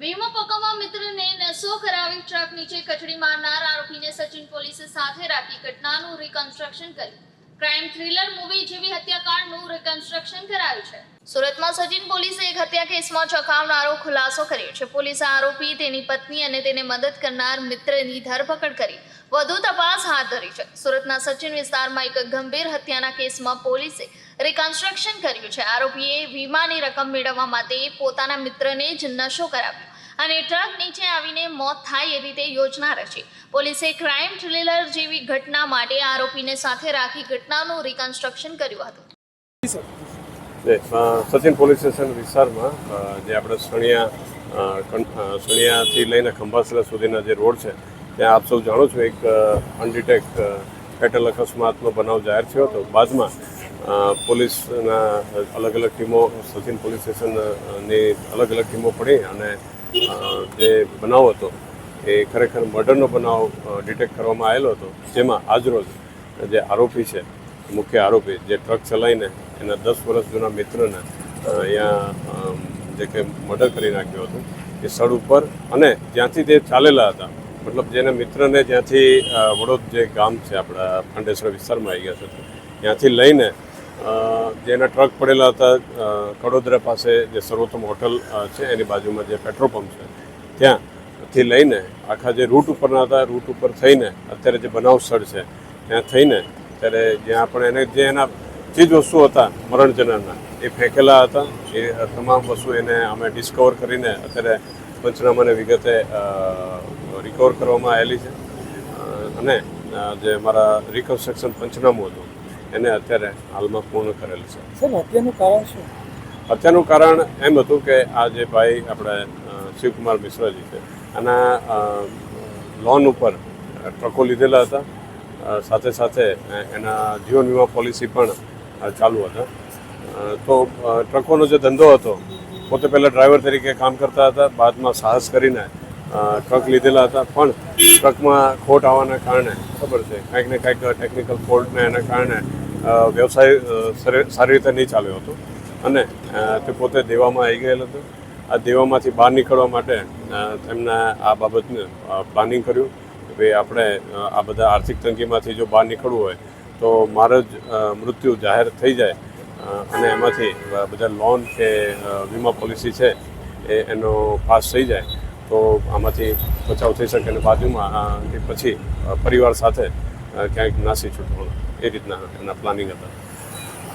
વીમો પકવવા મિત્રને નસો કરાવી ટ્રક નીચે કચડી મારનાર આરોપીને સચિન પોલીસે સાથે રાખી ઘટનાનું રિકન્સ્ટ્રક્શન કર્યું. ક્રાઇમ થ્રિલર મૂવી જેવી હત્યાકાંડનું રિકન્સ્ટ્રક્શન કરાયું છે. સુરતમાં સચિન પોલીસે એક હત્યા કેસમાં ચકાવનારો ખુલાસો કર્યો છે. પોલીસે આરોપી, તેની પત્ની અને તેને મદદ કરનાર મિત્રની ધરપકડ કરી વધુ તપાસ હાથ ધરી છે. સુરતના સચિન વિસ્તારમાં એક ગંભીર હત્યાના કેસમાં પોલીસે રિકન્સ્ટ્રક્શન કર્યું છે. આરોપીએ વીમાની રકમ મેળવવા માટે પોતાના મિત્રને જ નશો કરાવ્યો અને ટ્રક નીચે આવીને મોત થાય એ રીતે યોજના રચી. પોલીસે ક્રાઇમ થ્રિલર જેવી ઘટના માટે આરોપીને સાથે રાખી ઘટનાનું રિકન્સ્ટ્રક્શન કર્યું હતું. સચિન પોલીસ સ્ટેશન વિસ્તારમાં જે આપણે સણિયા સણિયાથી લઈને ખંભાસલા સુધીના જે રોડ છે ત્યાં આપ સૌ જાણો છો એક અનડિટેક કેટલ અકસ્માતનો બનાવ જાહેર થયો હતો. બાદમાં પોલીસના અલગ અલગ ટીમો, સચિન પોલીસ સ્ટેશનની અલગ અલગ ટીમો પડી અને જે બનાવ હતો એ ખરેખર મર્ડરનો બનાવ ડિટેક્ટ કરવામાં આવેલો હતો. જેમાં આજરોજ જે આરોપી છે, મુખ્ય આરોપી જે ટ્રક ચલાવીને એના દસ વર્ષ જૂના મિત્રને અહીંયા જે કે મર્ડર કરી નાખ્યો હતો, એ સ્થળ ઉપર અને જ્યાંથી તે ચાલેલા હતા. મતલબ જેના મિત્રને જ્યાંથી વડોદ જે ગામ છે આપણા ખંડેશ્વર વિસ્તારમાં આવી ગયા છે, ત્યાંથી લઈને જેના ટ્રક પડેલા હતા કડોદરા પાસે જે સર્વોત્તમ હોટલ છે એની બાજુમાં જે પેટ્રોલ પંપ છે, ત્યાંથી લઈને આખા જે રૂટ ઉપરના હતા, રૂટ ઉપર થઈને અત્યારે જે બનાવ સ્થળ છે, ત્યાં થઈને ત્યારે જ્યાં પણ એને જે એના ચીજ વસ્તુઓ હતા મરણજનાના એ ફેંકેલા હતા, એ તમામ વસ્તુ એને અમે ડિસ્કવર કરીને અત્યારે પંચનામાને વિગતે રિકવર કરવામાં આવેલી છે. અને જે મારા રિકન્સ્ટ્રક્શન પંચનામું હતું એને અત્યારે હાલમાં પૂર્ણ કરેલું છે. સાહેબ હત્યાનું કારણ શું? હત્યાનું કારણ એમ હતું કે આ જે ભાઈ આપણે શિવકુમાર મિશ્રાજી છે આના લોન ઉપર ટ્રકો લીધેલા હતા. સાથે સાથે એના જીવન વીમા પોલિસી પણ ચાલુ હતા. તો ટ્રકોનો જે ધંધો હતો પોતે પહેલાં ડ્રાઈવર તરીકે કામ કરતા હતા બાદમાં સાહસ કરીને ટ્રક લીધેલા હતા. પણ ટ્રકમાં ખોટ આવવાના કારણે ખબર છે કાંઈક ને કાંઈક ટેકનિકલ ફોલ્ટને એના કારણે વ્યવસાય સારી રીતે નહીં ચાલ્યો હતો. અને તે પોતે દેવામાં આવી ગયેલ હતો. આ દેવામાંથી બહાર નીકળવા માટે અ, આ બાબતને પ્લાનિંગ કર્યું કે ભાઈ આપણે આ બધા આર્થિક તંગીમાંથી જો બહાર નીકળવું હોય તો મારે જ મૃત્યુ જાહેર થઈ જાય અને એમાંથી બધા લોન કે વીમા પોલિસી છે, એ એનો પાસ થઈ જાય, તો આમાંથી બચાવ થઈ શકે અને બાજુમાં કે પછી પરિવાર સાથે ક્યાંક નાસી છૂટવાનું, એ રીતના એના પ્લાનિંગ હતા.